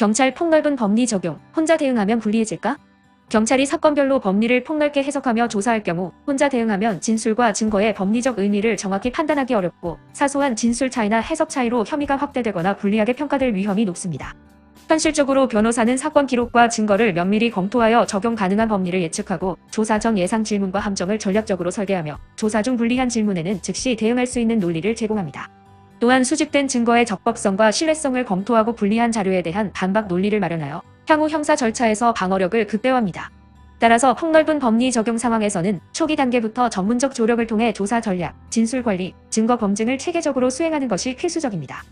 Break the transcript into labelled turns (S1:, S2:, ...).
S1: 경찰 폭넓은 법리 적용, 혼자 대응하면 불리해질까? 경찰이 사건별로 법리를 폭넓게 해석하며 조사할 경우 혼자 대응하면 진술과 증거의 법리적 의미를 정확히 판단하기 어렵고 사소한 진술 차이나 해석 차이로 혐의가 확대되거나 불리하게 평가될 위험이 높습니다. 현실적으로 변호사는 사건 기록과 증거를 면밀히 검토하여 적용 가능한 법리를 예측하고 조사 전 예상 질문과 함정을 전략적으로 설계하며 조사 중 불리한 질문에는 즉시 대응할 수 있는 논리를 제공합니다. 또한 수집된 증거의 적법성과 신뢰성을 검토하고 불리한 자료에 대한 반박 논리를 마련하여 향후 형사 절차에서 방어력을 극대화합니다. 따라서 폭넓은 법리 적용 상황에서는 초기 단계부터 전문적 조력을 통해 조사 전략, 진술 관리, 증거 검증을 체계적으로 수행하는 것이 필수적입니다.